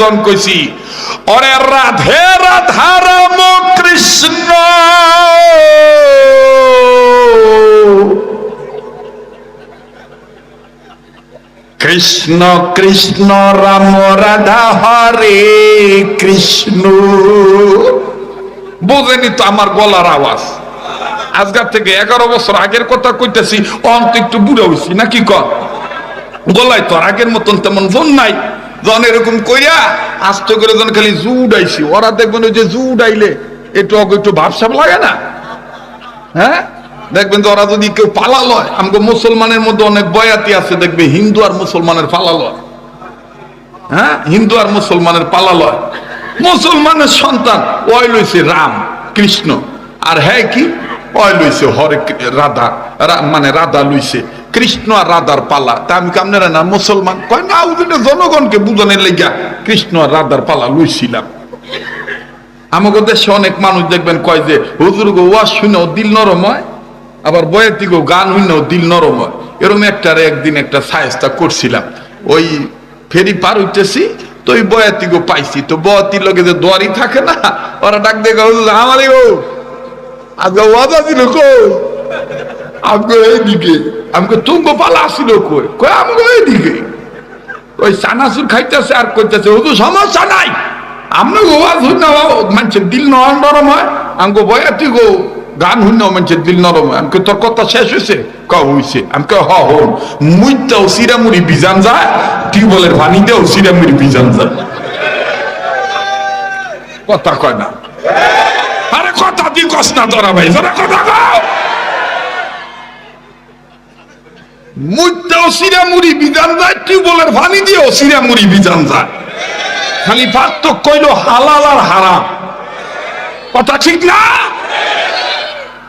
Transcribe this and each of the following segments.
জন কইছি। ওরে রাধে রাধা রাম কৃষ্ণ। কৃষ্ণ কৃষ্ণ, রাম, রাধা, হরে কৃষ্ণ। বোঝেনি তো আমার গলার আওয়াজ? আজকাল থেকে এগারো বছর আগের কথা কইতেছি, অন্ত একটু বুড়ো হয়েছি নাকি কর গলায় তো আগের মতন তেমন জন নাই। জন এরকম কইয়া আস্তে করে জন খালি জু উড়াইছি। ওরা দেখবেন ওই যে জু উড়াইলে একটু একটু ভাবসাব লাগে না? হ্যাঁ? দেখবেন যে ওরা যদি কেউ পালা লয় আমাকে মুসলমানের মধ্যে অনেক বয়াতি আছে, দেখবে হিন্দু আর মুসলমানের পালা লয় হ্যাঁ? হিন্দু আর মুসলমানের পালা লয় মুসলমানের সন্তান, ওই লইছে রাম, কৃষ্ণ। আর হ্যাঁ কি? ওই লইছে হরে রাধা মানে রাধা লইছে। কৃষ্ণ আর রাধার পালা। তা আমি কামনেরা না মুসলমান? কয়, না ওদের জনগণকে বুঝানোর লেগা কৃষ্ণ আর রাধার পালা লইছিলাম। আমাকে দেশে অনেক মানুষ দেখবেন কয় যে, হুজুর গো, ওয়াজ শুনেও দিল নরম হয়, আবার বয়াতি গো গান শুনেও দিল নরম হয়। এরকম একটা একদিন একটা সায়স্তা করছিলাম। ওই ফেরি পার হইতেছি, তো ওই বয়াতি গো পাইছি। তো বয়াতির লগে যে দোয়ারি থাকে না, ওরা ডাক দেখে আমারই গো আজকে ওয়াদা ছিল কই? আমাকে এইদিকে আমাকে তুঙ্গ পালা আসছিল কই কই আমাকে এইদিকে ওই চানাচুর খাইতেছে আর কইতেছে, হুজুর, সমস্যা নাই। আমরা গো, আজ হইনা মানুষের দিল নরম হয়। আমাকে বয়াতি গো, গান হইনা মানুষের দিল নরম হয়। আমাকে তোর কথা শেষ হয়েছে ক, হইছে। আমাকে হ, হন। মুইটাও সিরামুড়ি বিজান যায়, টিউবওয়েলের পানিতেও সিরামুড়ি বিজান যায়। কথা কয় না। আরে কথা দি কস না তোরা ভাই, তোরা কথা কও। ঠিক না?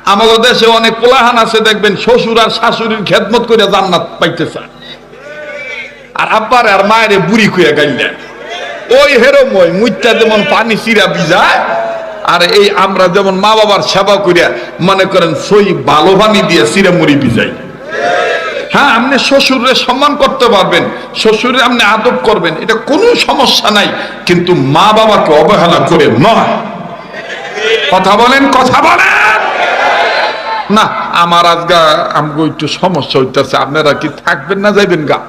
আমাদের দেশে অনেক পোলাহান আছে, দেখবেন শ্বশুর আর শাশুড়ির খেদমত করে জান্নাত আর আব্বার আর মায়ের বুড়ি খুঁয়ে গাইলেন ওই হেরময় মুইটা যেমন পানি চিরা বিজায় আর এই আমরা যেমন মা বাবার সেবা করিয়া মনে করেন সই ভালো পানি দিয়ে চিরা মুড়ি বিজাই হ্যাঁ আপনি শ্বশুরের সম্মান করতে পারবেন শ্বশুরের আপনি আদব করবেন, এটা কোনো সমস্যা নাই, কিন্তু মা বাবাকে অবহেলা করে নয়। কথা বলেন কথা বলেন। না, আমার আজগা আমগো একটু সমস্যা হইতেছে, আপনারা কি থাকবেন না যাইবেন গা?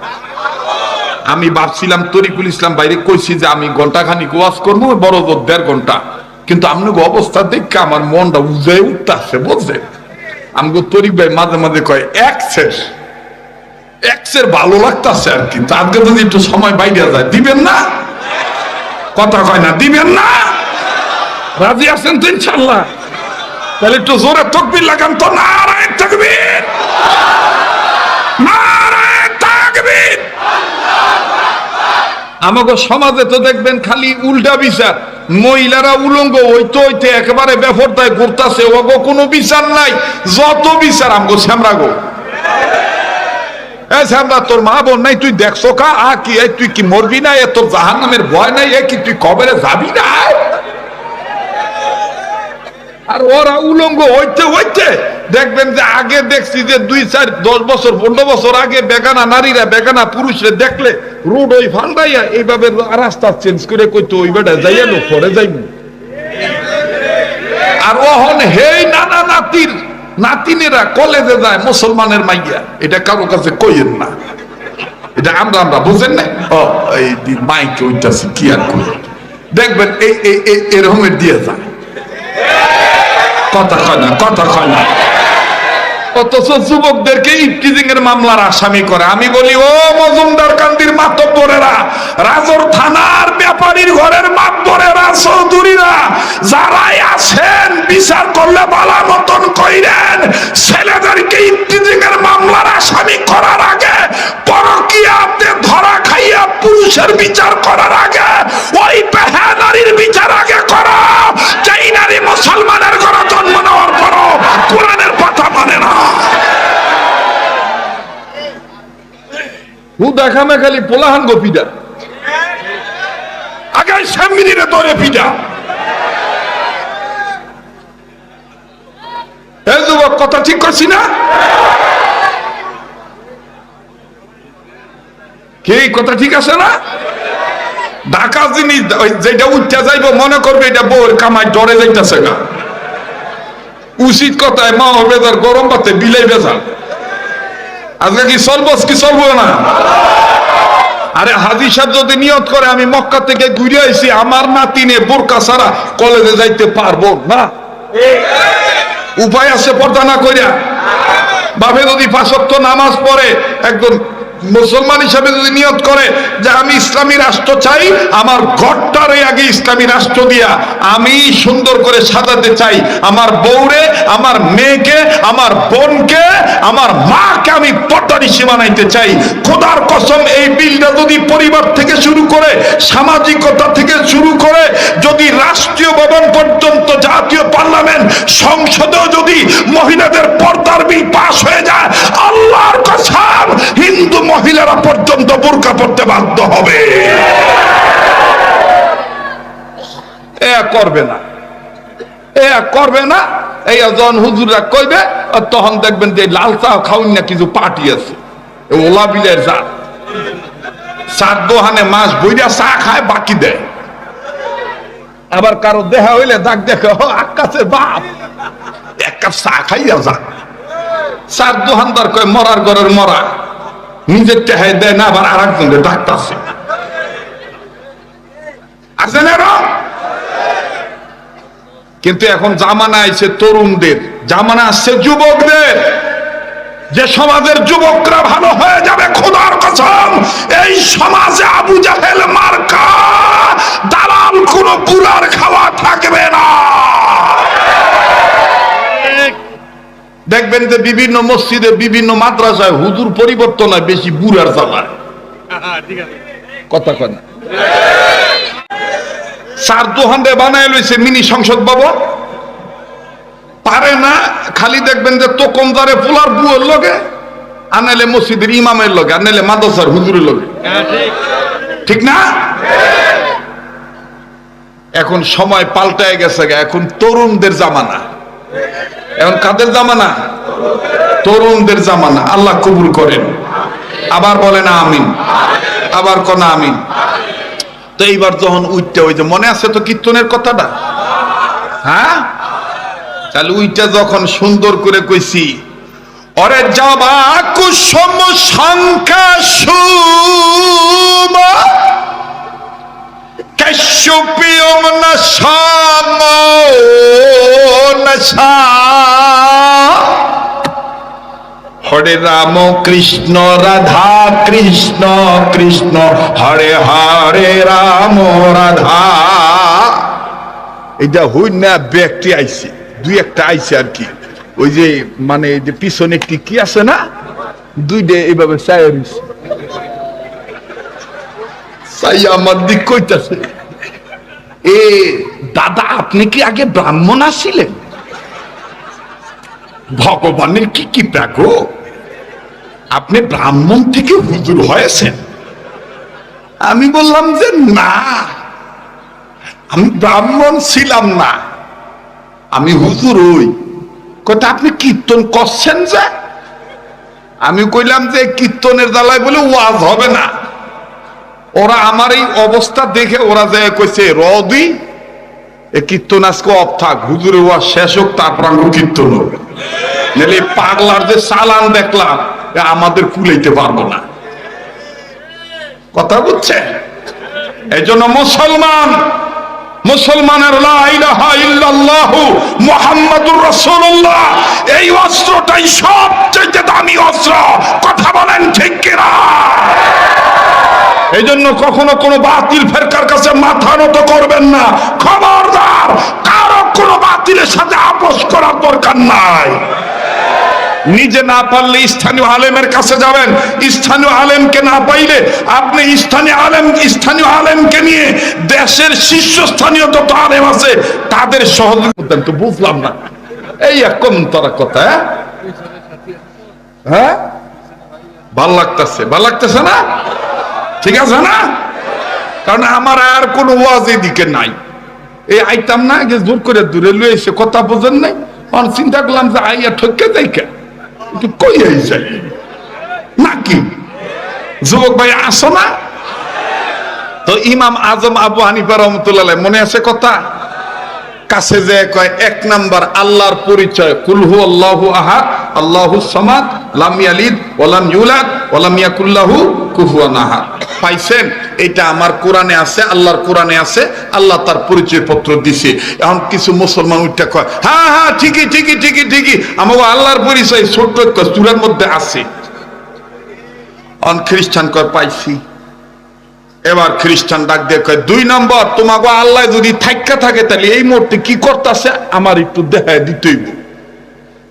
আমি ভাবছিলাম তরিকুল ইসলাম বাইরে কইছি যে আমি ঘণ্টা খানিক ওয়াজ করব বড় জোর দেড় ঘণ্টা কিন্তু আপনাকে অবস্থা দেখে আমার মনটা উজে উঠতেছে, বুঝছেন? আমগো তরিক ভাই মাঝে মাঝে কয়, এক শেষ। এক্সের ভালো লাগতাছে আর কি। আজকে যদি একটু সময় বাইরে যায়, দিবেন না? কথা কয় না, দিবেন না? রাজি আছেন তো ইনশাল্লাহ? তাহলে একটু জোরে তকবির লাগান তো, নারায়ণ তকবির! আমাকে সমাজে তো দেখবেন খালি উল্টা বিচার। মহিলারা উলঙ্গ হইতে হইতে একেবারে বেফরতায় ঘুরতাছে, ওগো কোনো বিচার নাই। যত বিচার আমগো শ্যামরা গো এই শ্যামরা তোর মা বোন নাই, তুই দেখছ কা? আ কি এই তুই কি মরবি না? এ তোর জাহান নামের ভয় নাই, এ কি তুই কবরে যাবি না? আর ওরা উলঙ্গ হইতে হইতে দেখবেন যে আগে দেখছি যে দুই চার, দশ বছর, পনেরো বছর আগে বেগানা নারীরা, বেগানা পুরুষরা দেখলে রোড ওই ফান্ডাইয়া এইভাবে রাস্তা চেঞ্জ করে কইতো, ওই বেটা যাইয়া লো পরে যাইমু। আর ওহন হেই, নানা নাতির নাতিনেরা কলেজে যায়, মুসলমানের মাইয়া। এটা কারও কাছে কইেন না। এটা আমরা আমরা বুঝেন না এই মাইকে ওইটাছে কি আর কই? দেখবেন, এই এই এরকমের দিয়ে যায়। কথা কয় না, কথা কয় না। অথচ যুবকদেরকে ইফটিজিং এর মামলার আসামি করে। আমি বলি, ও মজুমদার কান্দির মাতব্বরেরা রাজর থানার ব্যাপারীর ঘরের মাতব্বরেরা চৌধুরীরা আছেন বিচার করলে বালা মতন কইরেন ছেলেদেরকে ইফটিজিং মামলার আসামি করার আগে পরকিয়াতে ধরা খাইয়া পুরুষের বিচার করার আগে ওই বেহা নারীর বিচার আগে করো যেই নারী মুসলমানের ঘরে জন্ম নেওয়ার পরও কোরআনের কথা মানে না। দেখা মে খালি পোলাহান গো পিডা। আগে সামনে ধরে পিডা। কথা ঠিক করছি না? কি, কথা ঠিক আছে না? ঢাকা জিনিস যেটা উঠতে যাইব, মনে করবে এটা ডরে যাইতেছে গা। উচিত কথায় মা বেজার গরম পাতে বিলাই বেজার আজকে কি চলবো কি চলবো না? আরে হাজি সাহেব যদি নিয়ত করে, আমি মক্কা থেকে ঘুরে আইছি, আমার নাতিনে বোরকা ছাড়া কলেজে যাইতে পারব না। উপায় আছে পর্দা না কইরা। বাপে যদি পাঁচক্ত নামাজ পড়ে, একজন মুসলমান হিসাবে যদি নিয়ত করে যে আমি ইসলামী রাষ্ট্র চাই, আমার ঘরটারে আগে ইসলামী রাষ্ট্র দিয়া আমি সুন্দর করে সাজাতে চাই। আমার বউরে, আমার মেয়েকে, আমার বোনকে, আমার মাকে আমি পর্দারি বানাইতে চাই। খোদার কসম, এই বিলটা যদি পরিবার থেকে শুরু করে, সামাজিকতা থেকে শুরু করে যদি রাষ্ট্রীয় ভবন পর্যন্ত জাতীয় পার্লামেন্ট সংসদেও যদি মহিলাদের পর্দার বিল পাশ হয়ে যায়, আল্লাহর কসম হিন্দু মহিলারা পর্যন্ত বোরকা পড়তে বাধ্য হবে। এ করবে না। এ করবে না। এই জন হুজুররা কইবে তখন দেখবেন যে লাল চা খাউন না, কিছু পার্টি আছে। ওলা বিলের চা চার দোহানে মাছ বইরা চা খায়, বাকি দেয়। আবার কারও দেখা হইলে দাগ দেখে আকাশের বাপ। খাইয়া যা। কয়, মরার মরা। নিজের দেয় না, আবার ডাক্তারছে আছে কিন্তু এখন জামানা আইছে তরুণদের। জামানা আসছে যুবকদের। যে সমাজের যুবকরা ভালো হয়ে যাবে, খোদার কসম, এই সমাজে আবু জাহেল মার্কা, দালাল কোন পুরার খাওয়া থাকবে না। দেখবেন যে বিভিন্ন মসজিদে বিভিন্ন মাদ্রাসায় হুজুর পরিবর্তন হয় বেশি বুড়ার জ্বালায়। কথা কয় না চার দোহান্ডে বানায় লইছে মিনি সংসদ ভবন। পারে না খালি দেখবেন যে তোকমদারে পোলার বুয়ের লগে আনাইলে মসজিদের ইমামের লগে আনাইলে মাদ্রাসার হুজুরের লগে। ঠিক না? এখন সময় পাল্টায় গেছে গা, এখন তরুণদের জামানা। এখন কাদের জামানা? তরুণদের জামানা। আল্লাহ কবুল করেন। আবার বলেন আমিন। আবার কোন আমিন। তো এইবার যখন উইটটা ওই যে মনে আছে তো কীর্তনের কথাটা? হ্যাঁ? তাহলে উইটা যখন সুন্দর করে কইছি, অরে যাবা কুসুম সংখ্যা সুমা সাম নশা। হরে রাম কৃষ্ণ, রাধা কৃষ্ণ কৃষ্ণ। হরে হরে রাম, রাধা। এটা হই না, ব্যক্তি আইছে। দুই একটা আইছে আর কি। ওই যে মানে যে পিছনে একটি কি আছে না? দুইটা এইভাবে চাইরিস আমার দিক কইতাছে। এ, দাদা, আপনি কি আগে ব্রাহ্মণ আসছিলেন ভগবানের কি কি প্যাগো আপনি ব্রাহ্মণ থেকে হুজুর হয়েছেন। আমি বললাম যে না, আমি ব্রাহ্মণ ছিলাম না, আমি হুজুর ওই কথা আপনি কীর্তন করছেন যে? আমি কইলাম যে কীর্তনের দালায় বলে ওয়াজ হবে না। ওরা আমার এই অবস্থা দেখে ওরা যে কইছে রদি এ কীর্তন আজকে অফ থাক, হুজুরের ওয়াজ শেষ হোক, তারপর আমি কীর্তন হবে। নাহলে পাগলার যে চালান দেখলাম আমাদের কুলাইতে পারব না। কথা বুঝছে? এই জন্য মুসলমান, মুসলমানের মুহাম্মাদুর রাসূলুল্লাহ, এই অস্ত্রটাই সবচেয়ে দামি অস্ত্র। কথা বলেন ঠিক কিনা? এই জন্য কখনো কোনো বাতিল ফেরকার কাছে মাথা নত করবেন না। খবরদার, কারও কোনো বাতিলের সাথে আপোষ করার দরকার নাই। নিজে না পারলে স্থানীয় আলেমের কাছে যাবেন। স্থানীয় আলেমকে না পাইলে আপনি স্থানীয় আলেম, স্থানীয় আলেমকে নিয়ে দেশের শীর্ষস্থানীয় যত আলেম আছে, তাদের সহযোগিতা তো বুঝলাম না। এই কম তারা কথা হ্যাঁ? হ্যাঁ? ভালো লাগতেছে ভালো লাগতেছে না? ঠিক আছে না? কারণ আমার আর কোনো ওয়াজ এদিকে নাই। এই আইতাম না আগে জোর করে দূরে লয়ে এসে কথা বোঝেন নাই। তখন চিন্তা করলাম যে আইয়া ঠকে যাই কে? একটু কই আই যাই? নাকি? যুবক ভাই আসো না? তো ইমাম আজম আবু হানিফা রহমতুল্লাহ মনে আছে কথা? কাছে যে কয়, এক নাম্বার আল্লাহর পরিচয় কুলহু আল্লাহু আহাদ, আল্লাহু সামাদ, লাম ইয়ালিদ ওয়ালাম ইউলাদ ওয়ালাম ইয়াকুল্লাহু কুফুয়ান আহাদ। পাইছেন, এটা আমার কোরআনে আছে, আল্লাহর কোরআনে আছে, আল্লাহ তার পরিচয় পত্র দিছে। এখন কিছু মুসলমান উঠতে কয় হ্যাঁ হ্যাঁ ঠিকই ঠিকই ঠিকই ঠিকই আমাকে আল্লাহর পরিচয় ছোট্ট চূড়ার মধ্যে আছে। অন খ্রিস্টান কয়, পাইছি। এবার খ্রিস্টান ডাক দিয়ে কয়, দুই নম্বর তোমাকে আল্লাহ যদি থাইকা থাকে, তাহলে এই মুহূর্তে কি করতেছে? আমার একটু দেখায় দিতেই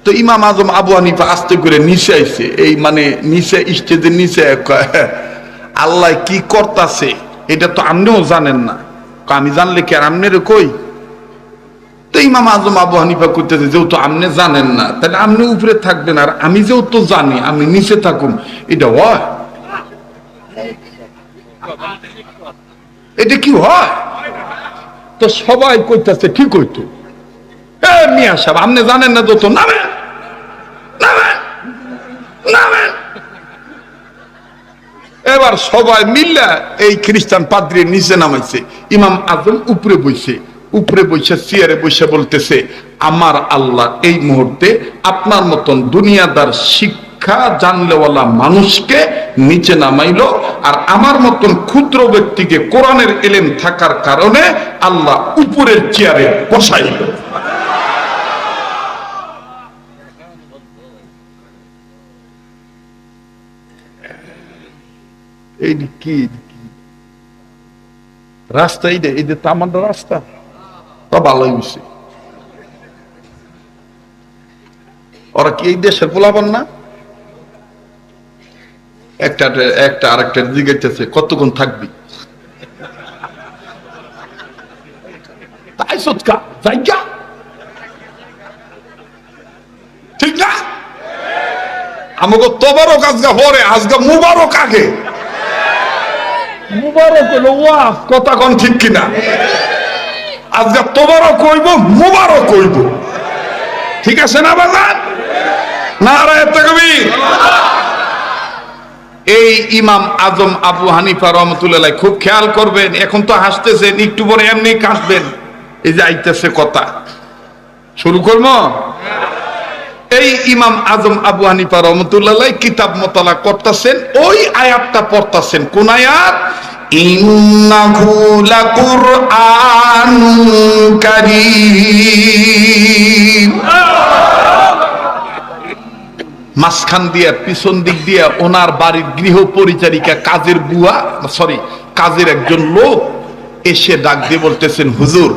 তো ইমাম আজম আবু হানিফা আস্তে করে নিচে আইছে, এই মানে নিচে, স্টেজের নিচে আল্লাহ কি করতাছে, এটা তো আপনিও জানেন না। আমি জানলে কি আর কই? তো ইমাম আজম আবু হানিফা করতেছে যেহেতু জানেন না, তাহলে উপরে থাকবেন, আর আমি যেহেতু জানি, আমি নিচে থাকুম এটা হয়? এটা কি হয়? তো সবাই কইতাছে ঠিক হইতো মিয়া সাহেব, আপনি জানেন না তো নামেন এবার সবাই মিল্লা এই খ্রিস্টান পাদ্রির নিচে নামাইছে। ইমাম আজম উপরে বইছে। উপরে বসে চেয়ারে বসে বলতেছে, আমার আল্লাহ এই মুহূর্তে আপনার মতন দুনিয়াদার শিক্ষা জানলেওয়ালা মানুষকে নিচে নামাইলো আর আমার মতন ক্ষুদ্র ব্যক্তিকে কোরআনের এলেম থাকার কারণে আল্লাহ উপরের চেয়ারে বসাইল। রাস্তা রাস্তা তা ভালোই হয়েছে ওরা কি এই দেশের না একটা একটা আরেকটা কতক্ষণ থাকবি তাই সৎকা ঠিক না আমাকে তবারক আজগা হরে আজগা মুবারক আগে মুবারক কথা কোন ঠিক কিনা? আজকে তোমারও কইব মুবারক কইব। ঠিক আছে না বাজার না কবি এই ইমাম আজম আবু হানিফা রহমতুল্লাহ খুব খেয়াল করবেন, এখন তো হাসতেছেন, একটু পরে এমনি কাঁদবেন। এই যে আইতেছে কথা। শুরু করব? এই ইমাম আজম আবু হানিফা রহমতুল্লাহ কিতাব মোতালা করতেছেন, ওই আয়াতটা পড়তাছেন। কোন আয়াত? মাঝখান দিয়ে, পিছন দিক দিয়ে ওনার বাড়ির গৃহ পরিচারিকা কাজের বুয়া, সরি, কাজের একজন লোক এসে ডাক দিয়ে বলতেছেন, হুজুর,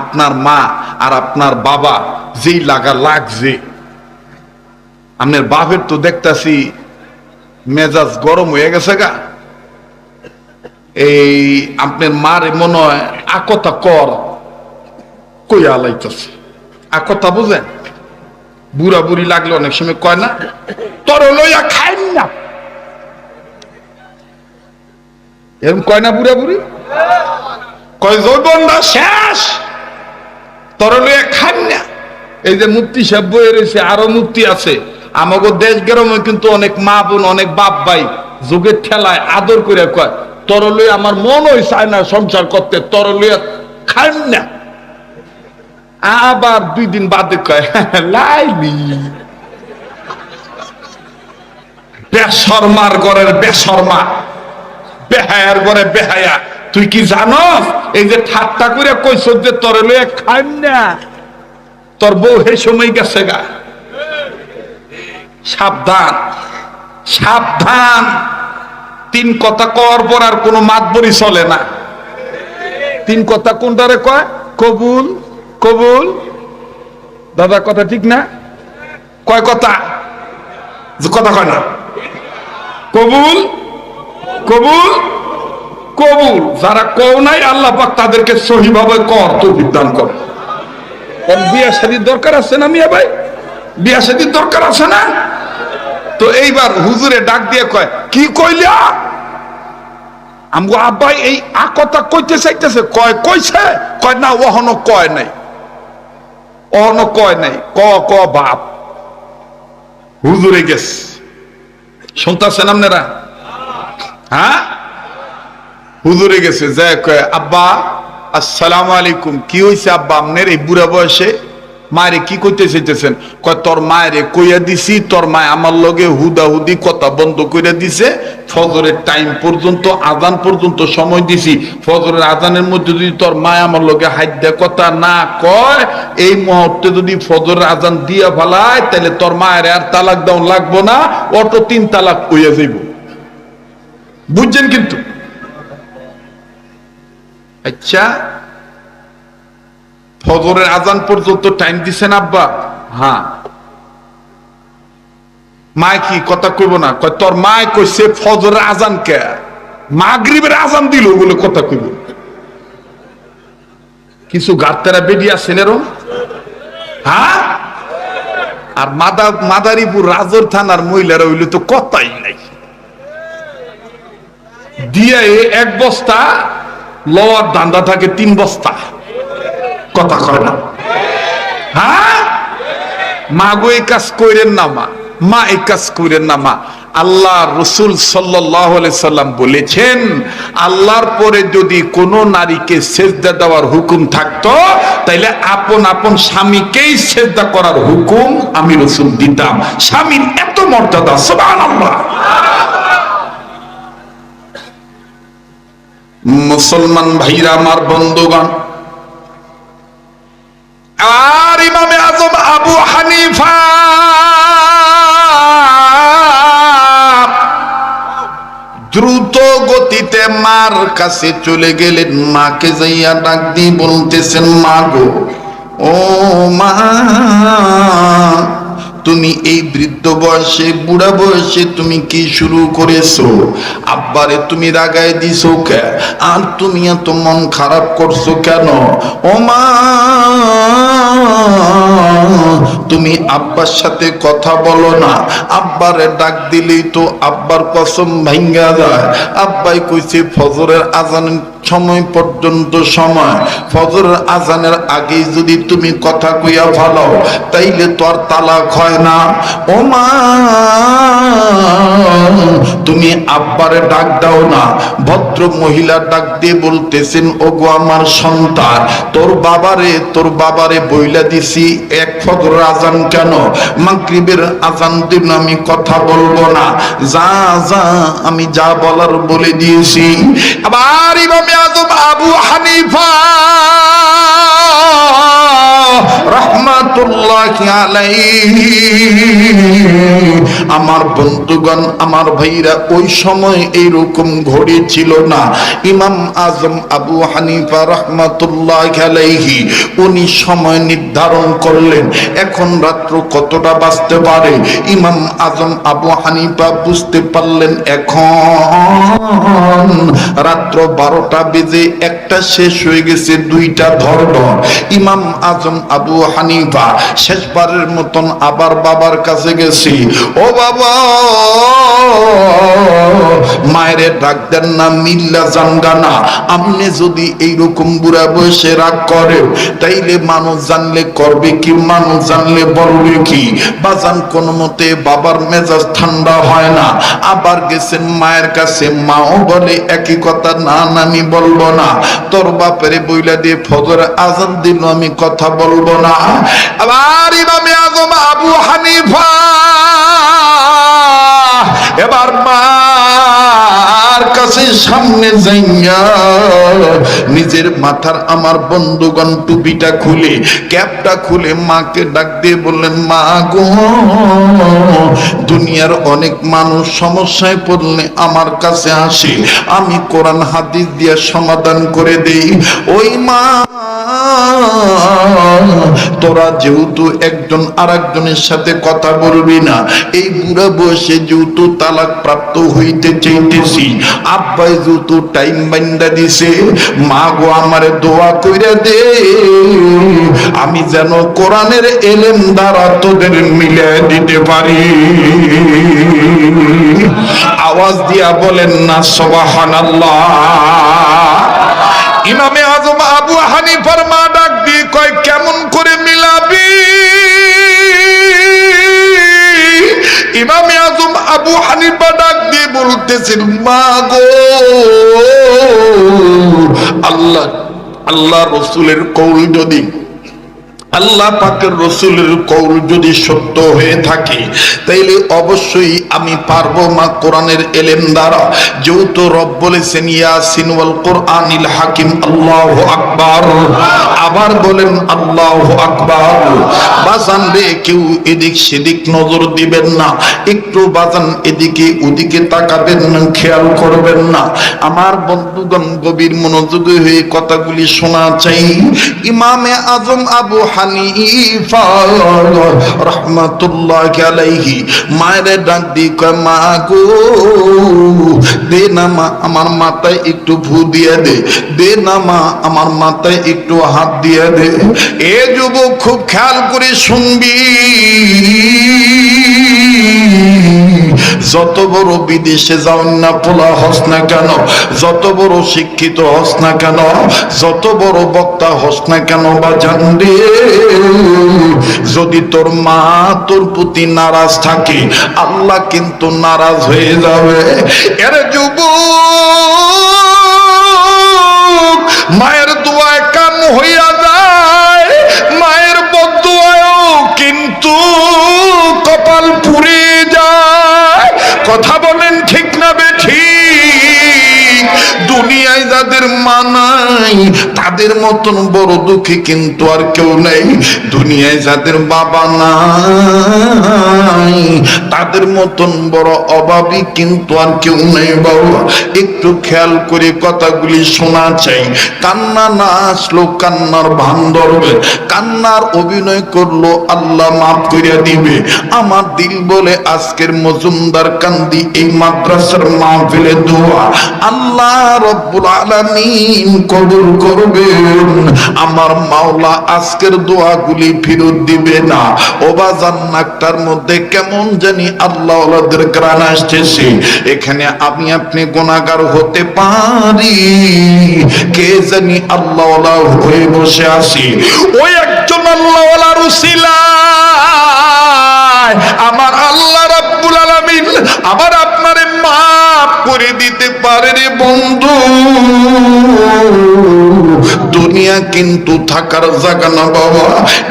আপনার মা আর আপনার বাবা যেই লাগা লাগছে আপনার বাপের তো দেখতাছি মেজাজ গরম হয়ে গেছে গা। এই আপনার মার মনে হয় আকতা কর কই আলাইতেছে। আকতা বুঝেন? বুড়া বুড়ি লাগলে অনেক সময় কয় না, তোর লইয়া খাইন না। এরকম কয় না বুড়া বুড়ি? কয় শেষ, তোর লইয়া খাইন না। এই যে মুক্তি সাহেব বইয়ে রয়েছে, আরও মুক্তি আছে। আমাকে দেশ গ্রামে কিন্তু অনেক মা বোন, অনেক বাপ ভাই যুগের ঠেলায় আদর করে কয়, তোর লইয়া আমার মন ওই চায় না সংসার করতে, তোর লইয়া খাইন না। আবার দুই দিন বাদে কয় লাইলি বেশরমার ঘরের বেশরমা বেহায়ার ঘরে বেহায়া, তুই কি জানস? এই যে ঠাট্টা করে কইস যে তোর লইয়া খাইন না। তোর বউ হে সময় গেছে গা। সাবধান সাবধান। তিন কথা কর পর আর কোনো মাতবরি চলে না। তিন কথা কোনটারে কয়? কবুল কবুল। দাদা, কথা ঠিক না? কয় কথা? কথা কয় না। কবুল কবুল কবুল। যারা কও নাই, আল্লাহ পাক তাদেরকে সহিভাবে কর তো বিদ্যান কর। বিয়া শাদির দরকার আছে না মিয়া ভাই? বিয়া শাদির দরকার আছে না? তো এইবার হুজুরে ডাক দিয়ে কয়, কি কইলা? আমগো আব্বাই এই আ কথা কইতে চাইতেছে, কয়, কইছে? কয়, না ওহনো কয় নাই। অহনো কয় নাই, ক ক, বাপ। হুজুরে গেছে। শুনতেছেন আপনারা? হ্যাঁ? হুজুরে গেছে যে কয়, আব্বা, আসসালামু আলাইকুম, কি হইছে আব্বা, আপনার এই বুড়া বয়সে? মায়েরে কি কইতে চাইতেছেন? কয়, তোর মায়ের কইয়া দিছি, তোর মায় আমার লগে হুদা হুদি কথা বন্ধ কইরা দিছে, ফজরের টাইম পর্যন্ত, আজান পর্যন্ত সময় দিছি। ফজরের আজানের মধ্যে যদি তোর মায় আমার লগে হাইদ্যা কথা না কয়, এই মুহূর্তে যদি ফজরের আজান দিয়া ফেলায়, তাহলে তোর মায়ের আর তালাক দাও লাগবো না, অটো তিন তালাক কইয়া যাইব। বুঝছেন কিন্তু? আচ্ছা ফজরের আজান পর্যন্ত টাইম দিছেন আব্বা? হ্যাঁ। মায় কি কথা কইব না? কয়, তোর মায় কইছে ফজরের আজান কে? মাগরিবের আজান দিল বলে কথা কইব। কিছু গার্তেরা বেডি আছেন এরম? হ্যাঁ? আর মাদা, মাদারীপুর রাজর থানার মহিলারা হইলে তো কথাই নাই। দিয়ে এক বস্তা লওয়ার দান্দা থাকে তিন বস্তা। কথা কয় না। হ্যাঁ? মা গো, এই কাজ কইরেন না মা। মা, এই কাজ কইরেন না মা। আল্লাহ রসুল সাল্লাম বলেছেন, আল্লাহর পরে যদি কোনো নারীকে সেজদা দেওয়ার হুকুম থাকতো, তাইলে আপন আপন স্বামীকেই সেজদা করার হুকুম আমি রসুল দিতাম। স্বামীর এত মর্যাদা, সুবহানাল্লাহ। মুসলমান ভাইরা, আমার বন্ধুগণ আর ইমামে আজম আবু হানিফা। দ্রুত গতিতে মার কাছে চলে গেলেন, মাকে যাইয়া ডাক দিয়ে বলতেছেন, মা গো, ও মা তুমি এই বৃদ্ধ বয়সে, বুড়া বয়সে তুমি কি শুরু করেছ? আব্বারে তুমি রাগায় দিছো কে? আর তুমি এত মন খারাপ করছ কেন? ও তুমি আব্বার সাথে কথা বলো না। আব্বারে ডাক দিলেই তো আব্বার কসম ভাঙ্গা যায়। আব্বাই কইছে, ফজরের আজানের সময় পর্যন্ত সময়। ফজরের আজানের আগেই যদি তুমি কথা কইয়া ভালো তাইলে তো আর তালাক হয় না। ও মা তুমি আব্বারে ডাক দাও না। ভদ্র মহিলা ডাক দিয়ে বলতেছেন, ওগো আমার সন্তান, তোর বাবারে তোর বাবারে বইলা দিছি এক ফজর আজান কেন? মাগরিবের আজান দিন আমি কথা বলব না। যা যা, আমি যা বলার বলে দিয়েছি। আবার ইমামে আবু হানিফা। আমার বন্ধুগণ, আমার ভাইরা, ওই সময় এইরকম ঘড়ি ছিল না। ইমাম আজম আবু হানিফা রহমাতুল্লাহ আলাইহি, উনি সময় নির্ধারণ করলেন। এখন রাত্র কতটা বাঁচতে পারে? ইমাম আজম আবু হানিফা বুঝতে পারলেন, এখন রাত্র বারোটা বেজে একটা শেষ হয়ে গেছে দুইটা ধর্ম ইমাম আজম আবু হানিফা, শেষবারের মতন আবার বাবার কাছে গেছি। ও বাবা! মায়েরে ডাক দেন না, মিল্লা জানগানা। আমনে যদি এইরকম বুড়া বয়সে রাগ করে, তাইলে মানুষ জানলে করবে কি, মানুষ জানলে বলবে কি? বাজান কোন মতে বাবার মেজাজ ঠান্ডা হয় না। আবার গেছেন মায়ের কাছে, মাও বলে, একই কথা না আমি বলব না। তোর বাপের বইলা দিয়ে ফজর আজান দিল, আমি কথা বলব না। আবার ইমামে আজম আবু হানিফা। এবার মার কাছে সামনে নিজের মাথার আমার বন্ধুগণ টুপিটা খুলে, ক্যাপটা খুলে মাকে ডাক দিয়ে বললেন, মা গো, দুনিয়ার অনেক মানুষ সমস্যায় পড়লে আমার কাছে আসে। আমি কোরআন হাদিস দিয়ে সমাধান করে দেই। ওই মা তোরা যেহেতু একজন আরেকজনের সাথে কথা বলবি না, এই বুড়া বয়সে যেহেতু তালাক প্রাপ্ত হইতে চাইতেছি, আব্বাই যেহেতু টাইম বাইন্দা দিছে মা গো আমারে দোয়া কইরা দে। আমি যেন কোরআনের এলেম দ্বারা তোদের মিলে দিতে পারি। আওয়াজ দিয়া বলেন না সবাহান আল্লাহ ইমামে আজম আবু হানিফার বলতেছেন, মা গো, আল্লাহ আল্লাহ রসুলের কৌল যদি, আল্লাহ পাকের রসুলের কৌল যদি সত্য হয়ে থাকে, তাইলে অবশ্যই আমি পারব মা কোরআনের এলেম দ্বারা। যেহেতু রব বলেছেন ইয়াসিন কোরআনিল হাকিম, আল্লাহ আকবার। আবার বলেন, আল্লাহ আকবার। বাজান রে, কেউ এদিক সেদিক নজর দিবেন না। একটু বাজান এদিকে ওদিকে তাকাবেন না খেয়াল করবেন না। আমার বন্ধুগণ গভীর মনোযোগী হয়ে কথাগুলি শোনা চাই। ইমামে আজম আবু হানিফা রহমাতুল্লাহ আলাইহি মায়ের ডাক দি কয়, মা গো, দে না মা আমার মাথায় একটু ভু দিয়ে দে। দে না মা, আমার মাথায় একটু হাত দিয়ে দে। এ যুবক খুব খেয়াল করে শুনবি। যত বড় বিদেশে যাও না পোলা, হস না কেন? যত বড় শিক্ষিত, হস না কেন? যত বড় বক্তা, হস না কেন বা জানবে? যদি তোর মা তোর প্রতি নারাজ থাকে, আল্লাহ কিন্তু নারাজ হয়ে যাবে। এর যুব মায়ের দোয়ায় কাম হইয়া কথা বলেন ঠিক না বে ঠিক। দুনিয়ায় যাদের মানাই তাদের মতন বড় দুঃখী কিন্তু আর কেউ নেই। দুনিয়ায় যাদের বাবা নাই, তাদের মতন বড় অভাবী কিন্তু আর কেউ নেই বাবা। একটু খেয়াল করে কথাগুলি শোনা চাই। কান্না না আসলো, কান্নার ভান ধরবে। কান্নার অভিনয় করল, আল্লাহ মাফ করিয়া দিবে। আমার দিল বলে, আজকের মজুমদার কান্দি এই মাদ্রাসার মা মাহফিলে দোয়া। আল্লাহ রব্বুল আলামিন কবুল করবেন। আমার মাওলা আজকের দোয়াগুলি ফেরত দিবে না। ওবাজান নাকটার মধ্যে কেমন জানি আল্লাহ ওলাদের গ্রান আসতেছে। এখানে আমি আপনি গুণাগার হতে পারি। কে জানি আল্লাহ হয়ে বসে আসি ওই একজন আল্লাহ রুসিলা আমার আল্লাহ রাব্বুল আলামিন আমার আপনারে মাফ করে দিতে পারে রে বন্ধু। দুনিয়া কিন্তু থাকার জায়গা না বাবা।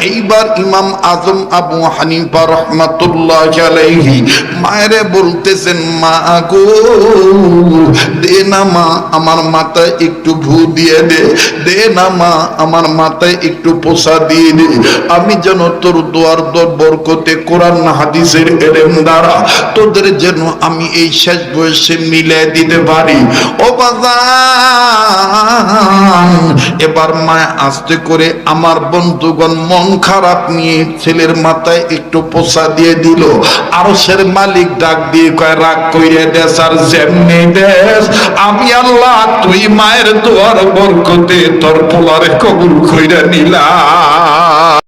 এইবার ইমাম আজম আবু হানিফা রহমাতুল্লাহ বলতেছেন, মা গো, দে না মা, আমার মাথায় একটু দিয়ে দে দে না মা, আমার মাথায় একটু পোষা দিয়ে দে। আমি যেন তোর দোয়ার দর বরকতে কোরআন হাদিসের এলেম দ্বারা তোদের যেন আমি এই শেষ বয়সে মিলে দিতে পারি। ও বাজান, এবার মা আস্তে করে আমার বন্ধুগণ মন খারাপ নিয়ে ছেলের মাথায় একটু পোষা দিয়ে দিল। আরশের মালিক ডাক দিয়ে কয়, রাগ কইরে দেশ আর যেমনি দেশ। আমি আল্লাহ তুই মায়ের দোয়ার বরকতে তোর পোলারে কবুল কইরা নিলাম।